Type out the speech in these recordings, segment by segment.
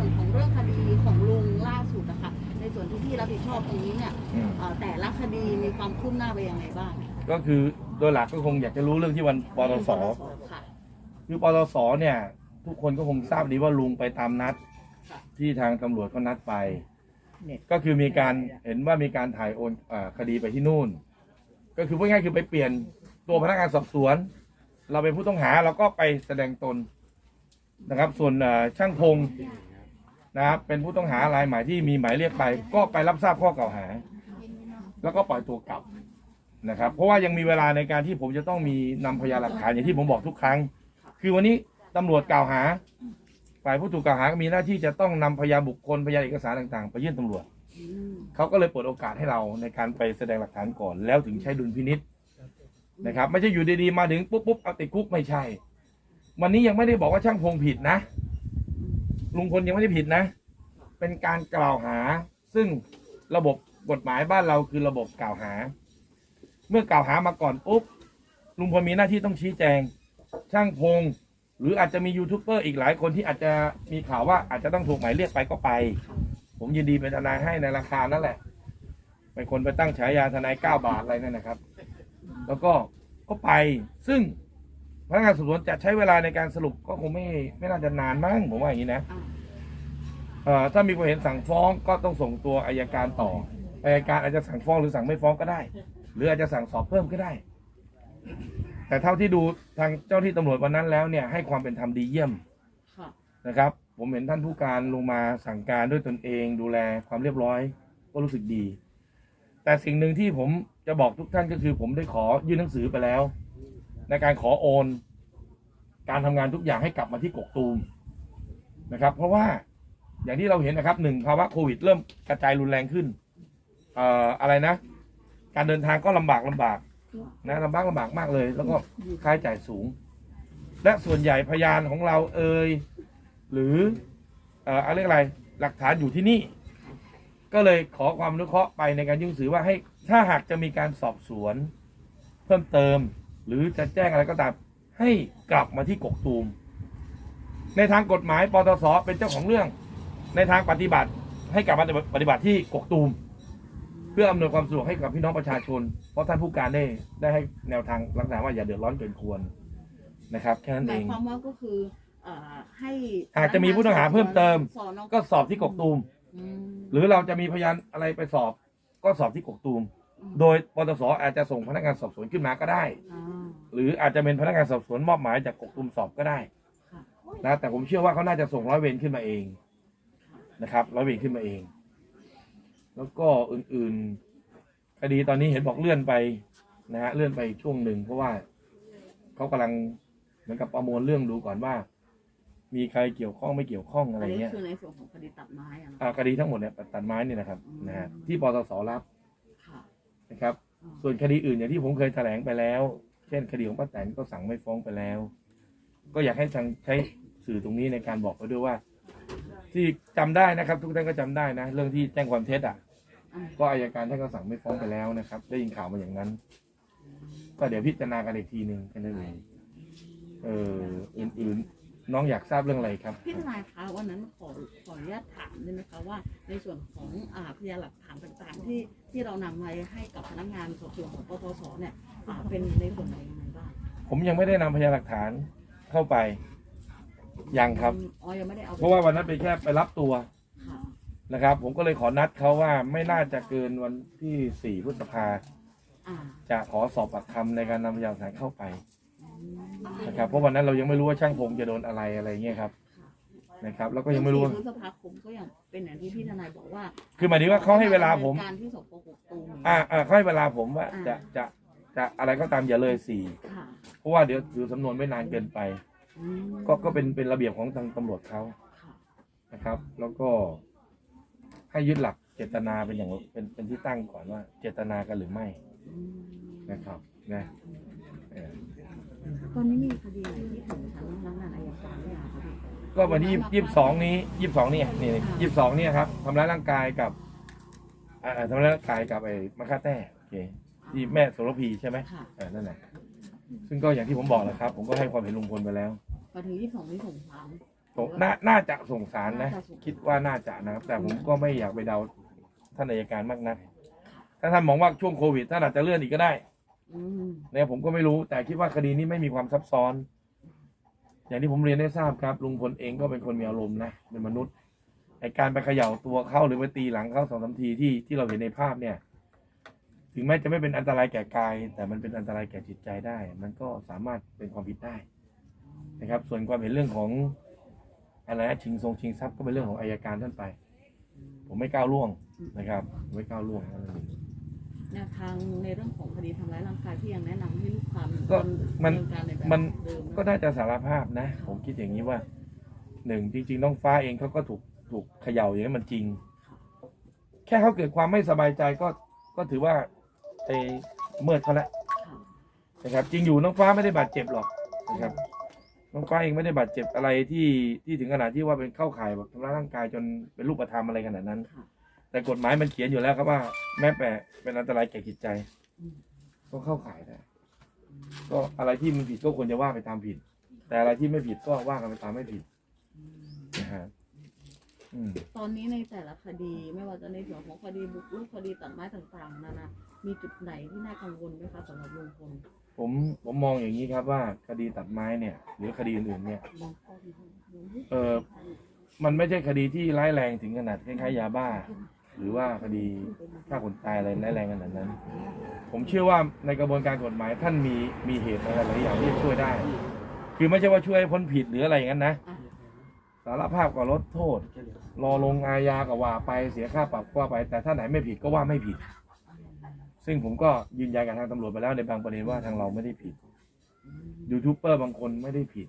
ส่วนของเรื่องคดีของลุงล่าสุดนะคะในส่วนที่พี่รับผิดชอบตรงนี้เนี่ยอืม เอ่อแต่ละคดีมีความคืบหน้าไปยังไงบ้างก็คือโดยหลักก็คงอยากจะรู้เรื่องที่วันปตส ค่ะคือปตสเนี่ย ทุกคนก็คงทราบดีว่าลุงไปตามนัดค่ะที่ทางตำรวจก็นัดไป ก็คือมีการเห็นว่ามีการถ่ายโอนอาคดีไปที่นู่น ก็คือพูดง่ายๆคือไปเปลี่ยนตัวพนักงานสอบสวน เราเป็นผู้ต้องหาเราก็ไปแสดงตนนะครับ ส่วนเอ่อช่างพง นะครับเป็นผู้ต้องหารายหมายที่มีหมายเรียกไป ก็ไปรับทราบข้อกล่าวหา แล้วก็ปล่อยตัวกลับนะครับ เพราะว่ายังมีเวลาในการที่ผมจะต้องมีนำพยานหลักฐานอย่างที่ผมบอกทุกครั้ง คือวันนี้ตำรวจกล่าวหาฝ่ายผู้ถูกกล่าวหาก็มีหน้าที่จะต้องนำพยานบุคคลพยานเอกสารต่างๆ ไปยื่นตำรวจเขาก็เลยเปิดโอกาสให้เราในการไปแสดงหลักฐานก่อน แล้วถึงใช้ดุลพินิษนะครับ ไม่ใช่อยู่ดีๆมาถึงปุ๊บปุ๊บเอาติดคุกไม่ใช่ วันนี้ยังไม่ได้บอกว่าช่างพงผิดนะ ลุงพลยังไม่ได้ผิดนะ เป็นการกล่าวหา ซึ่งระบบกฎหมายบ้านเราคือระบบกล่าวหา เมื่อกล่าวหามาก่อนปุ๊บลุงพลมีหน้าที่ต้องชี้แจง ช่างพง หรืออาจจะมียูทูบเบอร์อีกหลายคนที่อาจจะมีข่าวว่าอาจจะต้องถูกหมายเรียกไปก็ไป ผมยินดีเป็นทนายให้ในราคานั่นแหละเป็นคนไปตั้งฉายาทนายเก้าบาทอะไรนั่นนะครับ แล้วก็ก็ไปซึ่ง พนักงานสอบสวนจะใช้เวลาในการสรุปก็คงไม่ไม่น่าจะนานมั้งผมว่าอย่างนี้นะอ่าเอ่อถ้ามีความเห็นสั่งฟ้องก็ต้องส่งตัวอายการต่ออายการอาจจะสั่งฟ้องหรือสั่งไม่ฟ้องก็ได้ หรืออาจจะสั่งสอบเพิ่มก็ได้ แต่เท่าที่ดูทางเจ้าที่ตำรวจวันนั้นแล้วเนี่ยให้ความเป็นธรรมดีเยี่ยมค่ะนะครับ ผมเห็นท่านผู้การลงมาสั่งการด้วยตนเอง ดูแลความเรียบร้อย ก็รู้สึกดี แต่สิ่งหนึ่งที่ผมจะบอกทุกท่านก็คือ ผมได้ขอยื่นหนังสือไปแล้ว ในการขอโอน การทำงานทุกอย่างให้กลับมาที่กกตูมนะครับ เพราะว่าอย่างที่เราเห็นนะครับหนึ่งภาวะโควิด เริ่มกระจายรุนแรงขึ้นเอ่ออะไรนะ การเดินทางก็ลำบากลำบากนะลำบากลำบากมากเลย แล้วก็ค่าใช้จ่ายสูง และส่วนใหญ่พยานของเราเอ่ยหรือเอ่ออะไรอะไรหลักฐานอยู่ที่นี่ ก็เลยขอความอนุเคราะห์ไปในการยื่นสือว่าให้ถ้าหากจะมีการสอบสวน เพิ่มเติม หรือจะแจ้งอะไรก็ตาม ให้กลับมาที่กกตูม ในทางกฎหมายปตสเป็นเจ้าของเรื่อง ในทางปฏิบัติ ให้กลับมาปฏิบัติที่กกตูม เพื่ออำนวยความสะดวกให้กับพี่น้องประชาชน เพราะท่านผู้การได้ได้ให้แนวทางลักษณะว่าอย่าเดือดร้อนเกินควรนะครับแค่นั้นหเอมายง ความว่าก็คือเอ่อให้หากจะมีผู้ต้องหาเพิ่มเติม สอนอก็สอบที่กกตูม อืมหรือเราจะมีพยานอะไรไปสอบ ก็สอบที่กกตูม โดยปตสอาจจะส่งพนักงานสอบสวนขึ้นมาก็ได้ อ่า หรืออาจจะเป็นพนักงานสอบสวนมอบหมายจากกกตูมสอบก็ได้ค่ะ นะแต่ผมเชื่อว่าเขาน่าจะส่งร้อยเวรขึ้นมาเองนะครับร้อยเวรขึ้นมาเอง แล้วก็อื่นๆคดีตอนนี้เห็นบอกเลื่อนไปนะฮะเลื่อนไปช่วงหนึ่งเพราะว่าเขากำลังเหมือนกับประมวลเรื่องดูก่อนว่า มีใครเกี่ยวข้องไม่เกี่ยวข้องอะไรอันนี้เงี้ยคือในส่วนของคดีตัดไม้อะนะ อ่าคดีทั้งหมดเนี่ยตัดไม้เนี่ยนะครับอืมนะฮะที่ปตสรับค่ะนะ ครับ ส่วนคดีอื่นอย่างที่ผมเคยแถลงไปแล้ว เช่น คดีของป้าแตนก็สั่งไม่ฟ้องไปแล้ว ก็อยากให้ทางใช้สื่อตรงนี้ในการบอกไปด้วยว่า ที่จำได้นะครับ ทุกท่านก็จำได้นะ เรื่องที่แจ้งความเท็จอะ ก็อายการท่านก็สั่งไม่ฟ้องไปแล้วนะครับ ได้ยินข่าวมาอย่างนั้น ก็เดี๋ยวพิจารณากันอีกทีหนึ่งแค่นั้นเองเอออื่นๆ น้องอยากทราบเรื่องอะไรครับ พี่ทนายคะวันนั้นขอขออนุญาตถามได้ไหมคะว่า ในส่วนของอ่าพยานหลักฐานต่างๆ ที่ที่เรานำมาให้กับพนักงานสอบสวนของปปสเนี่ยอ่าเป็นในส่วนไหนยังไงบ้างผมยังไม่ได้นำพยานหลักฐานเข้าไปยังครับ อ๋อยังไม่ได้เอาไปเพราะว่าวันนั้นไปแค่ไปรับตัวค่ะนะครับ ผมก็เลยขอนัดเขาว่าไม่น่าจะเกินวันที่ 4 พฤษภาอ่า จะขอสอบปากคำในการนำพยานหลักฐานเข้าไปอืม นะครับเพราะวันนั้นเรายังไม่รู้ว่าช่างพงจะโดนอะไรอะไรเงี้ยครับนะครับ แล้วก็ยังไม่รู้ว่าพฤษภาคมก็ยังเป็นอย่างที่พี่ทนายบอกว่าคือหมายถึงว่าเขาให้เวลาผม การที่สพกกตูมอ่าอ่าเขาให้เวลาผมว่าอ่าจะจะจะอะไรก็ตามอย่าเลยสี่ค่ะเพราะว่าเดี๋ยวถือสำนวนไม่นานเกินไป อืมก็ก็เป็นเป็นระเบียบของทางตำรวจเขาค่ะนะครับ แล้วก็ ให้ยึดหลักเจตนาเป็นอย่างเป็นเป็นที่ตั้งก่อนว่า เจตนากันหรือไม่อืมนะครับนะเออ ตอนนี้มีคดีอะไรที่ถึงชั้นพนักงานอายการหรือยังคะพี่ก็วันที่ยี่สิบสองนี้ยี่สิบสองนี่นี่ยี่สิบสองเนี่ยครับทำร้ายร่างกายกับอ่าทำร้ายร่างกายกับไอ้มะค่าแต้โอเคที่แม่โสระพีใช่ไหมค่ะเออนั่นแหละซึ่งก็อย่างที่ผมบอกแหละครับ ผมก็ให้ความเห็นลุงพลไปแล้วมาถึงยี่สิบสองนี่สงสารผส่งน่าน่าจะส่งสารนะ น่าจะส่ง คิดว่าน่าจะนะครับ แต่ผมก็ไม่อยากไปเดาท่านอัยการมากนักถ้าท่านมองว่าช่วงโควิดท่านอาจจะเลื่อนอีกก็ได้อืม เนี่ยผมก็ไม่รู้แต่คิดว่าคดีนี้ไม่มีความซับซ้อน อย่างที่ผมเรียนได้ทราบครับลุงพลเองก็เป็นคนมีอารมณ์นะเป็นมนุษย์ไอการไปเขย่าตัวเข้าหรือไปตีหลังเขาสองสามทีที่ที่เราเห็นในภาพเนี่ย ถึงแม้จะไม่เป็นอันตรายแก่กาย แต่มันเป็นอันตรายแก่จิตใจได้ มันก็สามารถเป็นความผิดได้นะครับ ส่วนความเห็นเรื่องของอะไรนะชิงทรงชิงทรัพย์ก็เป็นเรื่องของอายการท่านไป ผมไม่ก้าวล่วงนะครับ ไม่ก้าวล่วงนั่นเอง แนวทางในเรื่องของคดีทำร้ายร่างกายที่ยังแนะนำให้ลูกความก็มันดำเการในแบบมัน เดิมนะก็น่าจะสารภาพนะ ผมคิดอย่างนี้ว่าหนึ่งจริง ๆ น้องฟ้าเองเขาก็ถูกถูกเขย่าอย่างนั้นมันจริง แค่เขาเกิดความไม่สบายใจก็ก็ถือว่าไอ้เมิดเขาแล้วค่ะนะครับ จริงอยู่น้องฟ้าไม่ได้บาดเจ็บหรอกนะครับ น้องฟ้าเองไม่ได้บาดเจ็บอะไรที่ที่ถึงขนาดที่ว่าเป็นเข้าข่ายแบบทำร้ายร่างกายจนเป็นรูปธรรมอะไรขนาดนั้น ค่ะ แต่กฎหมายมันเขียนอยู่แล้วครับว่า แม้แต่เป็นอันตรายแก่จิตใจอืมก็เข้าข่ายได้ก็อะไรที่มันผิดก็ควรจะว่าไปตามผิด แต่อะไรที่ไม่ผิดก็ว่ากันไปตามไม่ผิดอืมนะฮะอืม ตอนนี้ในแต่ละคดีไม่ว่าจะในส่วนของคดีบุกรุกคดีตัดไม้ต่างๆนานามีจุดไหนที่น่ากังวลไหมคะสำหรับลุงพลผมผมมองอย่างนี้ครับว่าคดีตัดไม้เนี่ย หรือคดีอื่นๆเนี่ย มองข้อดีเออมันไม่ใช่คดีที่ร้ายแรงถึงขนาดคล้ายๆยาบ้า หรือว่าคดีฆ่าคนตายอะไรร้ายแรงขนาดนั้น ผมเชื่อว่าในกระบวนการกฎหมายท่านมีมีเหตุอะไรหลายอย่างที่ช่วยได้ คือไม่ใช่ว่าช่วยให้พ้นผิดหรืออะไรอย่างนั้นนะสารภาพก็ลดโทษ รอลงอาญาก็ว่าไปเสียค่าปรับก็ว่าไป แต่ถ้าไหนไม่ผิดก็ว่าไม่ผิด ซึ่งผมก็ยืนยันกับทางตำรวจไปแล้วในบางประเด็นว่าทางเราไม่ได้ผิดยูทูบเบอร์บางคนไม่ได้ผิด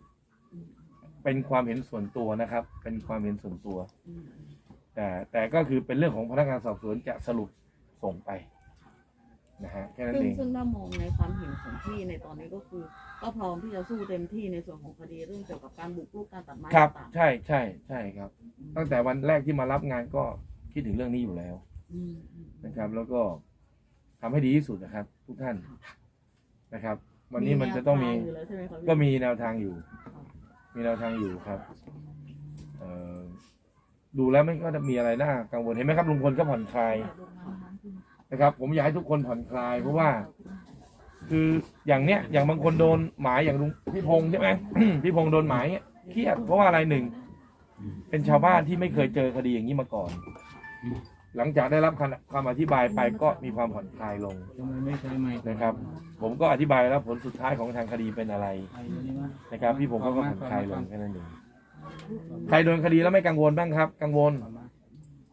เป็นความเห็นส่วนตัวนะครับ เป็นความเห็นส่วนตัว แต่แต่ก็คือเป็นเรื่องของพนักงานสอบสวนจะสรุปส่งไปนะฮะแค่นั้นซึ่งเอง ซึ่งถ้ามองในความเห็นของพี่ในตอนนี้ก็คือ ก็พร้อมที่จะสู้เต็มที่ในส่วนของคดีเรื่องเกี่ยวกับการบุกรุกการตัดไม้ครับ ต่างใช่ใช่ใช่ครับตั้งแต่วันแรกที่มารับงานก็คิดถึงเรื่องนี้อยู่แล้วๆอืมอืม นะครับ แล้วก็ทำให้ดีที่สุดนะครับ ทุกท่านนะครับ วันนี้มันจะต้องมี แนวทางยู่แล้วใช่ไหมครับพี่ก็มีแนวทางอยู่ มีแนวทางอยู่ครับเอ่อ ดูแล้วไม่ก็จะมีอะไรน่ากังวลเห็นไหมครับลุงพลก็ผ่อนคลายนะครับ ผมอยากให้ทุกคนผ่อนคลาย เพราะว่า คืออย่างเนี้ย อย่างบางคนโดนหมายอย่างลุงพี่พงษ์ใช่ไหม พี่พงษ์โดนหมายเนี่ยเครียดเพราะว่าอะไรหนึ่งเป็นชาวบ้านที่ไม่เคยเจอคดีอย่างนี้มาก่อน หลังจากได้รับคำคำอธิบายไปก็มีความผ่อนคลายลงนะครับ ผมก็อธิบายแล้วผลสุดท้ายของทางคดีเป็นอะไร นะครับ พี่ผมก็ผ่อนคลายลงแค่นั้นเอง ใครโดนคดีแล้วไม่กังวลบ้างครับ กังวล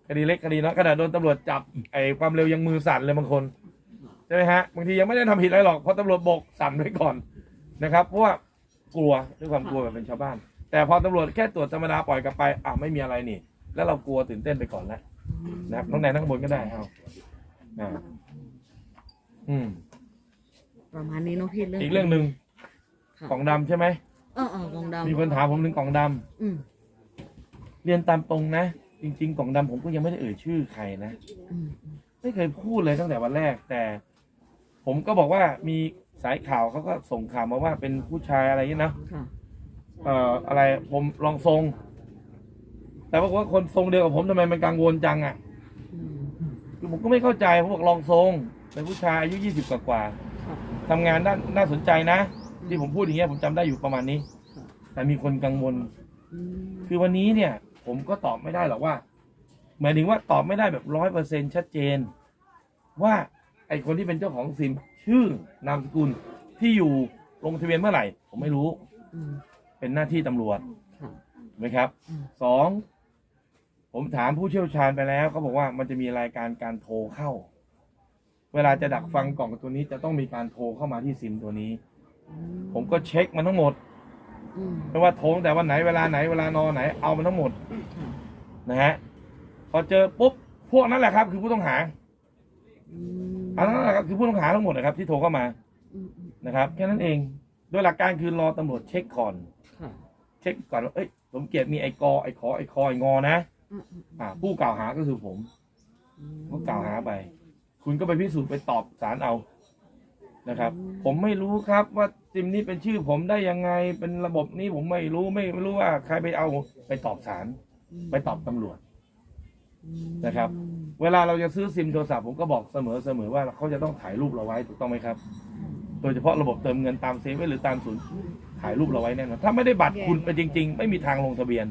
คดีเล็กคดีน้อยขนาดโดนตำรวจจับไอ้ความเร็วยังมือสั่นเลยบางคนใช่ไหมฮะบางทียังไม่ได้ทำผิดอะไรหรอกเพราะตำรวจบกสั่นไว้ก่อนนะครับ เพราะว่ากลัวด้วยความกลัวแบบเป็นชาวบ้าน แต่พอตำรวจแค่ตรวจธรรมดาปล่อยกลับไปอะไม่มีอะไรนี่ แล้วเรากลัวตื่นเต้นไปก่อนแล้วนะครับน้องแนนทั้งบนก็ได้เอาอ่าอืมประมาณนี้เน้องพี่เรื่องอีกเรื่องหนึ่งค่ะกล่องดำใช่ไหม เออเออกองดำมีคนถามผมถึงกล่องดำอืมเรียนตามตรงนะ จริง ๆ กล่องดำผมก็ยังไม่ได้เอ่ยชื่อใครนะอืมไม่เคยพูดเลยตั้งแต่วันแรก แต่ ผมก็บอกว่ามีสายข่าวเขาก็ส่งข่าวมาว่าเป็นผู้ชายอะไรอย่างนี้นะค่ะ เอ่ออะไรผมลองทรง แต่ว่าว่าคนทรงเดียวกับผมทำไมมันกังวลจังอะ อืม คือผมก็ไม่เข้าใจผมบอกลองทรงเป็นผู้ชายอายุยี่สิบกว่าค่ะๆทำงานด้านน่าสนใจนะ ที่ผมพูดอย่างเงี้ยผมจำได้อยู่ประมาณนี้ค่ะแต่มีคนกังวล อืมคือวันนี้เนี่ย ผมก็ตอบไม่ได้หรอกว่า หมายถึงว่าตอบไม่ได้แบบร้อยเปอร์เซ็นชัดเจน ว่าไอคนที่เป็นเจ้าของซิมชื่อนามสกุลที่อยู่ลงทะเบียนเมื่อไหร่ ผมไม่รู้ อืม เป็นหน้าที่ตำรวจค่ะถูกไหมครับอืม สองผมถามผู้เชี่ยวชาญไปแล้วเขาบอกว่ามันจะมีรายการการโทรเข้า เวลาจะดักฟังกล่องตัวนี้จะต้องมีการโทรเข้ามาที่ซิมตัวนี้อืม ผมก็เช็คมันทั้งหมดอืมไม่ว่าโทรตั้งแต่วันไหนเวลาไหนเวลานอนไหน เอามันทั้งหมดค่ะนะฮะพอเจอปุ๊บพวกนั้นแหละครับ คือผู้ต้องหาอืมอันนั้นแหละครับคือผู้ต้องหาทั้งหมดนะครับ ที่โทรเข้ามาอืมอืมนะครับแค่นั้นเองโดยหลักการคือรอตำรวจเช็คก่อนค่ะเช็คก่อนว่าเอ้ยสมเกียรติมีไอ้กอไอ้ขอไอ้คอไอ้งอนะอืมอืมอ่า ผู้กล่าวหาก็คือผมอืมก็กล่าวหาไป คุณก็ไปพิสูจน์ไปตอบสารเอานะครับ ผมไม่รู้ครับว่า ซิมนี้เป็นชื่อผมได้ยังไง เป็นระบบนี้ผมไม่รู้ไม่ไม่รู้ว่าใครไปเอาไปตอบศาลไปตอบตำรวจนะครับ เวลาเราจะซื้อซิมโทรศัพท์ผมก็บอกเสมอเสมอว่าเขาจะต้องถ่ายรูปเราไว้ถูกต้องไหมครับ โดยเฉพาะระบบเติมเงินตามเซเว่นหรือตามศูนย์ถ่ายรูปเราไว้แน่นอนถ้าไม่ได้บัตรคุณไปจริง ๆ ไม่มีทางลงทะเบียน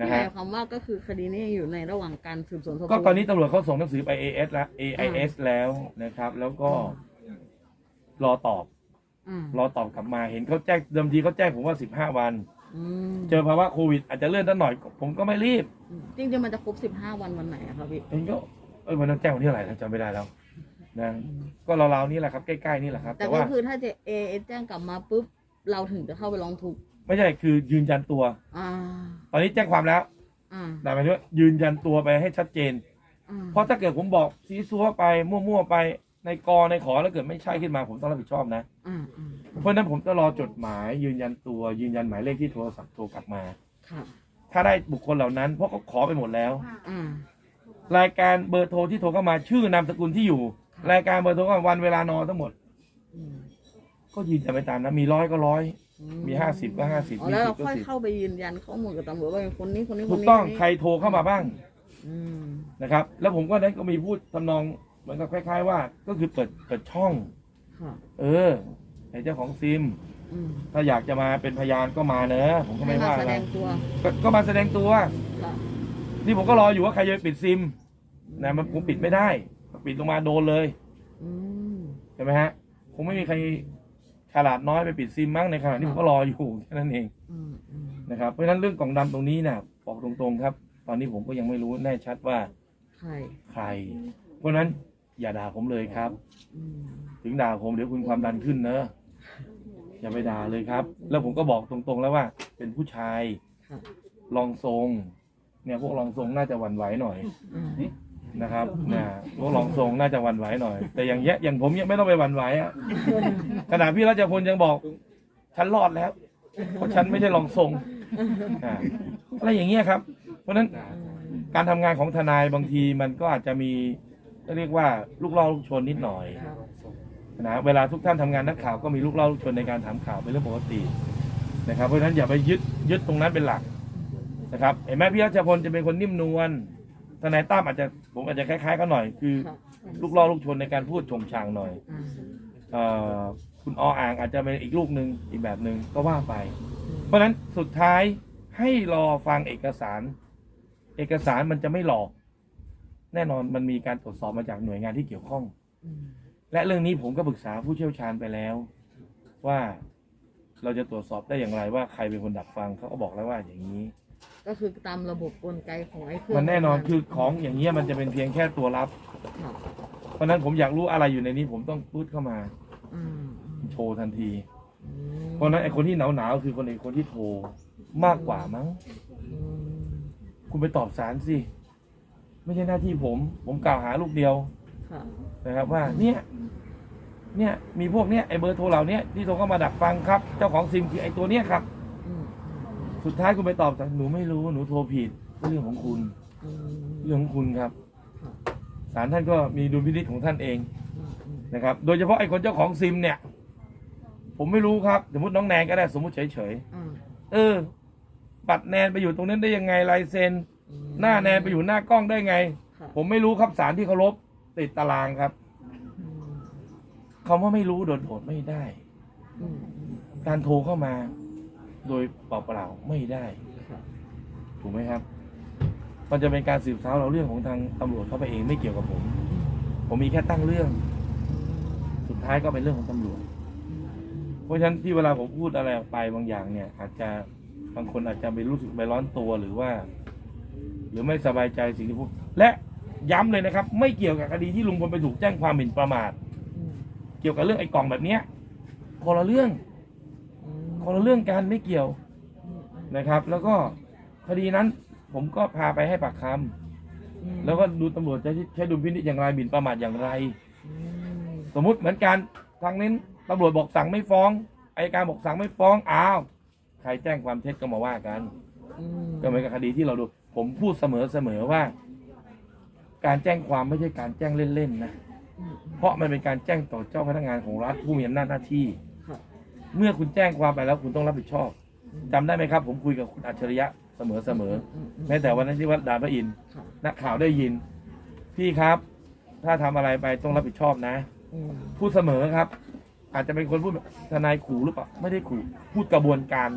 นะหฮะมายความว่าก็คือคดีนี้อยู่ในระหว่างการสืบสวนสอบสวนก็ตอนนี้ตำรวจเขาส่งหนังสือไป AS แล้ว AIS แล้วนะครับ แล้วก็รอตอบ อ่ารอตอบกลับมาเห็นเขาแจ้งเดิมทีเขาแจ้งผมว่า15วัน อืมเจอภาวะโควิดอาจจะเลื่อนตั้งหน่อย ผมก็ไม่รีบจริงๆมันจะครบสิบห้าวันวันไหนอะครับพี่เองก็เอ้ยวันนั้นแจ้งวันที่เท่าไหร่นะจำไม่ได้แล้วนะก็ราวๆนี้แหละครับใกล้ๆนี่แหละครับ แต่แต่ก็ว่าคือถ้าจะเอแจ้งกลับมาปุ๊บเราถึงจะเข้าไปร้องทุกข์ไม่ใช่คือยืนยันตัว อ่าตอนนี้แจ้งความแล้วอ่าแต่หมายถึงว่ายืนยันตัวไปให้ชัดเจน อ่าเพราะถ้าเกิดผมบอกซีซัวไปมั่วๆไป ในกอในขอแล้วเกิดไม่ใช่ขึ้นมาผมต้องรับผิดชอบนะอ่าอ่าเพราะฉะนั้นผมจะรอจดหมายยืนยันตัวยืนยันหมายเลขที่โทรศัพท์โทรกลับมาครับถ้าได้บุคคลเหล่านั้นเพราะเขาขอไปหมดแล้วอ่ารายการเบอร์โทรที่โทรเข้ามาชื่อนามสกุลที่อยู่รายการเบอร์โทรเข้ามาวันเวลานอนทั้งหมด อืมก็ยืนยันไปตามนั้นมีร้อยก็ร้อย มีห้าสิบก็ห้าสิบอ๋อมีแล้วสิเราบก็ค่อยสิบเข้าไปยืนยันข้อมูลกับตำรวจว่าเป็นคนนี้คนนี้คถูนกนี้ต้องนนี้ใครโทรเข้ามาบ้างอืมนะครับ แล้วผมก็ได้ก็มีพูดทำนอง เหมือนกับคล้าย ๆ ว่า ก็คือเปิดเปิดช่อง ค่ะเออไอ้เจ้าของซิม อืมถ้าอยากจะมาเป็นพยานก็มาเนอะผมก็ให้ไม่มาว่าแสอะไรดงตัวก็ก็มาแสดงตัว ค่ะนี่ผมก็รออยู่ว่าใครจะไปปิดซิมนะมันคงปิดไม่ได้ ปิดลงมาโดนเลยอืมใช่ไหมฮะคงไม่มีใครฉลาดน้อยไปปิดซิมมั้งในขณะที่ผมก็รออยู่แค่นั้นเอง อืมอืมนะครับเพราะฉะนั้นเรื่องกล่องดำตรงนี้เนี่ยบอกตรงๆครับ ตอนนี้ผมก็ยังไม่รู้แน่ชัดว่าใคร ใคร เพราะฉะนั้น อย่าด่าผมเลยครับอืมถึงด่าผมเดี๋ยวคุณความดันขึ้นเนอะอย่าไปด่าเลยครับ แล้วผมก็บอกตรงๆแล้วว่า เป็นผู้ชายค่ะรองทรง เนี่ยพวกรองทรงน่าจะหวั่นไหวหน่อยอืมนะครับนะพวกรองทรงน่าจะหวั่นไหวหน่อย แต่อย่างเงี้ยอย่างผมยังไม่ต้องไปหวั่นไหวอะขณะพี่รัชพลยังบอก ฉันรอดแล้วเพราะฉันไม่ใช่รองทรงอ่าอะไรอย่างเงี้ยครับ เพราะฉะนั้นการทำงานของทนายบางทีมันก็อาจจะมี เรียกว่าลูกล่อลูกชนนิดหน่อยนะเวลาทุกท่านทำงานนักข่าวก็มีลูกเล่าลูกชนในการถามข่าวเป็นเรื่องปกตินะครับ เพราะฉะนั้นอย่าไปยึดยึดตรงนั้นเป็นหลักนะครับเห็นไหมพี่รัชพลจะเป็นคนนิ่มนวลทนายตั้มอาจจะผมอาจจะคล้ายๆกันหน่อย คือลูกล่อลูกชนในการพูดชงชางหน่อยอคุณออ่างอาจจะเป็นอีกลูกหนึ่งอีกแบบหนึ่งก็ว่าไป เพราะฉะนั้นสุดท้ายให้รอฟังเอกสาร เอกสารมันจะไม่หลอก แน่นอนมันมีการตรวจสอบมาจากหน่วยงานที่เกี่ยวข้องอืมและเรื่องนี้ผมก็ปรึกษาผู้เชี่ยวชาญไปแล้ว ว่าเราจะตรวจสอบได้อย่างไรว่าใครเป็นคนดักฟังเขาก็บอกแล้วว่าอย่างนี้ ก็คือตามระบบกลไกของไอ้เครื่องมันแน่นอนคือของอย่างเงี้ยมันจะเป็นเพียงแค่ตัวรับ ครับเพราะฉะนั้นผมอยากรู้อะไรอยู่ในนี้ผมต้องพูดเข้ามาอืมอืมโชว์ทันที อืมเพราะฉะนั้นไอ้คนที่หนาวหนาวๆคือคนไอ้คนที่โทรมากกว่ามั้ง อืมคุณไปตอบสารสิ ไม่ใช่หน้าที่ผม ผมกล่าวหาลูกเดียวค่ะนะครับว่าเนี่ยเนี่ยมีพวกเนี้ยไอ้เบอร์โทรเหล่าเนี้ยที่โทรเข้ามาดักฟังครับ เจ้าของซิมคือไอ้ตัวเนี้ยครับ อืมสุดท้ายคุณไปตอบสารหนูไม่รู้หนูโทรผิดก็เรื่องของคุณ อืมเรื่องของคุณครับครับศาลท่านก็มีดุลพินิจของท่านเองอืมอืมนะครับ โดยเฉพาะไอ้คนเจ้าของซิมเนี่ย ผมไม่รู้ครับสมมติน้องแนนก็ได้สมมติเฉยอ่าๆเออ บัตรแนนไปอยู่ตรงนั้นได้ยังไงลายเซ็นอืม หน้าแนนไปอยู่หน้ากล้องได้ไงครับผมไม่รู้ครับสารที่เคารพติดตารางครับอืมคำว่าไม่รู้โดนโดดไม่ได้ อืมอืม การโทรเข้ามา โดยเปล่าๆไม่ได้ ครับ ถูกไหมครับ มันจะเป็นการสืบสาวเราเรื่องของทางตำรวจเข้าไปเองไม่เกี่ยวกับผม ผมมีแค่ตั้งเรื่อง สุดท้ายก็เป็นเรื่องของตำรวจ เพราะฉะนั้นที่เวลาผมพูดอะไรออกไปบางอย่างเนี่ย อาจจะบางคนอาจจะไปรู้สึกไปร้อนตัวหรือว่า หรือไม่สบายใจสิ่งที่พูดและย้ำเลยนะครับ ไม่เกี่ยวกับคดีที่ลุงพลไปถูกแจ้งความหมิ่นประมาทอืมเกี่ยวกับเรื่องไอ้กล่องแบบเนี้ยคนละเรื่องอืมคนละเรื่องกันไม่เกี่ยวอืมนะครับ แล้วก็คดีนั้น ผมก็พาไปให้ปากคำอืมแล้วก็ดูตำรวจจะใช้ดุลพินิจอย่างไรหมิ่นประมาทอย่างไรอืมสมมุติเหมือนกันทางนี้ตำรวจบอกสั่งไม่ฟ้องอายการบอกสั่งไม่ฟ้องอ้าวใครแจ้งความเท็จก็มาว่ากันอืมก็เหมือนกับคดีที่เราดู ผมพูดเสมอเสมอว่า การแจ้งความไม่ใช่การแจ้งเล่นๆนะอืมเพราะมันเป็นการแจ้งต่อเจ้าพนักงานของรัฐผู้มีอำนาจหน้าที่คเมื่อคุณแจ้งความไปแล้วคุณต้องรับผิดชอบจำได้ไหมครับ ผมคุยกับคุณอัจฉริยะเสมอเสมอๆแม้แต่วันนั้นที่วัดดานพระอินทร์ค่ะนักข่าวได้ยิน พี่ครับ ถ้าทำอะไรไปต้องรับผิดชอบนะอืมพูดเสมอครับ อาจจะเป็นคนพูดแบบทนายขู่หรือเปล่า ไม่ได้ขู่ พูดกระบวนการ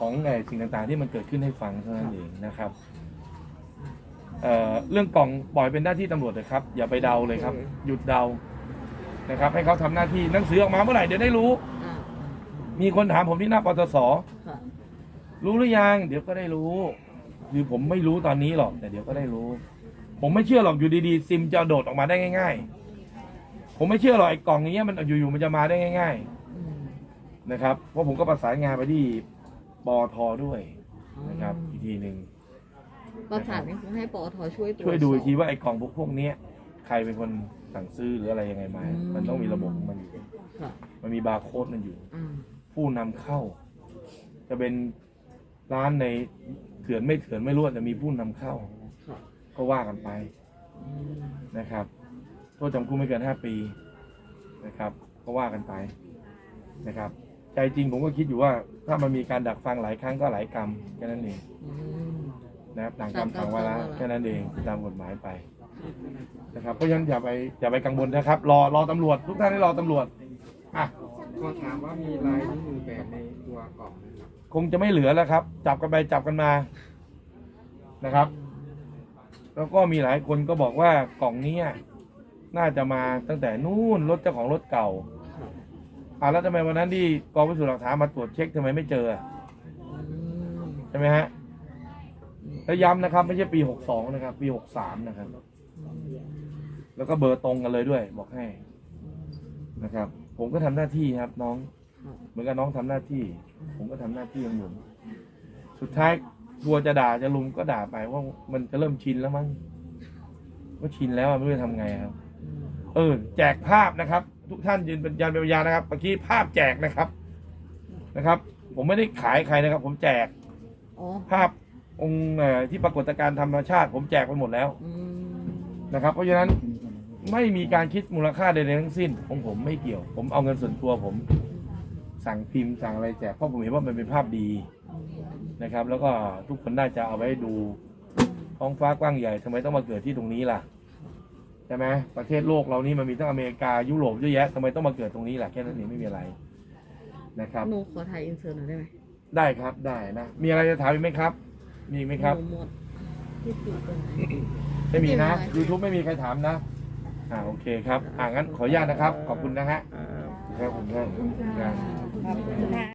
ของไอ้สิ่งต่างๆ ที่มันเกิดขึ้นให้ฟังเท่านั้นเองนะครับเอ่อเรื่องกล่องปล่อยเป็นหน้าที่ตำรวจเลยครับ อย่าไปเดาเลยครับ หยุดเดานะครับ ให้เขาทำหน้าที่หนังสือออกมาเมื่อไหร่เดี๋ยวได้รู้ อ่ามีคนถามผมที่หน้าปตส ค่ะรู้หรือยัง เดี๋ยวก็ได้รู้ คือผมไม่รู้ตอนนี้หรอกแต่เดี๋ยวก็ได้รู้ ผมไม่เชื่อหรอกอยู่ดีๆ ซิมจะโดดออกมาได้ง่าย ๆ ผมไม่เชื่อหรอกไอ้กล่องอย่างเงี้ยมันอยู่ๆมันจะมาได้ง่าย อืม ๆ นะครับเพราะผมก็ประสานงานไปที่ ปอทด้วยนะครับอีกทีหนึ่งประสานให้ให้ปอทช่วยตรวจช่วยดูอีกทีสอบว่าไอ้กล่องพวกพวกเนี้ยใครเป็นคนสั่งซื้อหรืออะไรยังไงมาอืมมันต้องมีระบบของมันอยู่ค่ะมันมีบาร์โค้ดมันอยู่อ่าผู้นำเข้า จะเป็นร้านในเถื่อนไม่เถื่อนไม่รู้แต่มีผู้นำเข้า ค่ะก็ว่ากันไปอืมนะครับโทษจำคุกไม่เกินห้าปีนะครับ ก็ว่ากันไปนะครับใจจริงผมก็คิดอยู่ว่า ถ้ามันมีการดักฟังหลายครั้งก็หลายกรรมแค่นั้นเองอืมนะครับต่างกรรมต่างวาระต่างกรรมต่างวาระแค่นั้นเองตามกฎหมายไปนะครับเพราะฉะนั้นอย่าไปอย่าไปกังวลนะครับ รอรอตำรวจ ทุกท่านให้รอตำรวจอะขอถามว่ามีลายนิ้วมือแฝงในตัวกล่องนะครับคงจะไม่เหลือแล้วครับ จับกันไปจับกันมานะครับ แล้วก็มีหลายคนก็บอกว่ากล่องเนี้ยน่าจะมาตั้งแต่นู่นรถเจ้าของรถเก่าค่ะ อ่าแล้วทำไมวันนั้นที่กองพิสูจน์หลักฐานมาตรวจเช็คทำไมไม่เจอใช่ไหมฮะแล้วย้ำนะครับ ไม่ใช่ปี62นะครับ ปี63นะครับ แล้วก็เบอร์ตรงกันเลยด้วย บอกให้นะครับ ผมก็ทำหน้าที่ครับ น้อง เหมือนกับน้องทำหน้าที่ ผมก็ทำหน้าที่ของผมสุดท้ายกลัวจะด่าจะลุมก็ด่าไปว่ามันจะเริ่มชินแล้วมั้งก็ชินแล้วไม่รู้จะทำไงครับ เออ แจกภาพนะครับ ทุกท่านยืนเป็นยันเป็นพยานนะครับเมื่อกี้ภาพแจกนะครับนะครับ ผมไม่ได้ขายใครนะครับ ผมแจกอ๋อภาพองค์เอ่อที่ปรากฏการณ์ธรรมชาติ ผมแจกไปหมดแล้วอืมนะครับ เพราะฉะนั้นไม่มีการคิดมูลค่าใดๆทั้งสิ้นของผมไม่เกี่ยว ผมเอาเงินส่วนตัวผม สั่งพิมพ์สั่งอะไรแจกเพราะผมเห็นว่ามันเป็นภาพดีนะครับ แล้วก็ทุกคนน่าจะเอาไว้ดูท้องฟ้ากว้างใหญ่ทำไมต้องมาเกิดที่ตรงนี้ล่ะใช่ไหมประเทศโลกเรานี่มันมีทั้งอเมริกายุโรปเยอะแยะทำไมต้องมาเกิดตรงนี้ล่ะแค่นั้นเองไม่มีอะไรนะครับหนูขอถ่ายอินเสิร์ตหน่อยได้ไหมได้ครับได้นะมีอะไรจะถามอีกไหมครับ มีอีกไหมครับหนูหมดที่ติดตรงไหนไม่มีนะไม่มีอะไร YouTube ไม่มีใครถามนะอ่าโอเคครับอ่างั้นขออนุญาตนะครับ ขอบคุณนะฮะอ่าครับผมครับ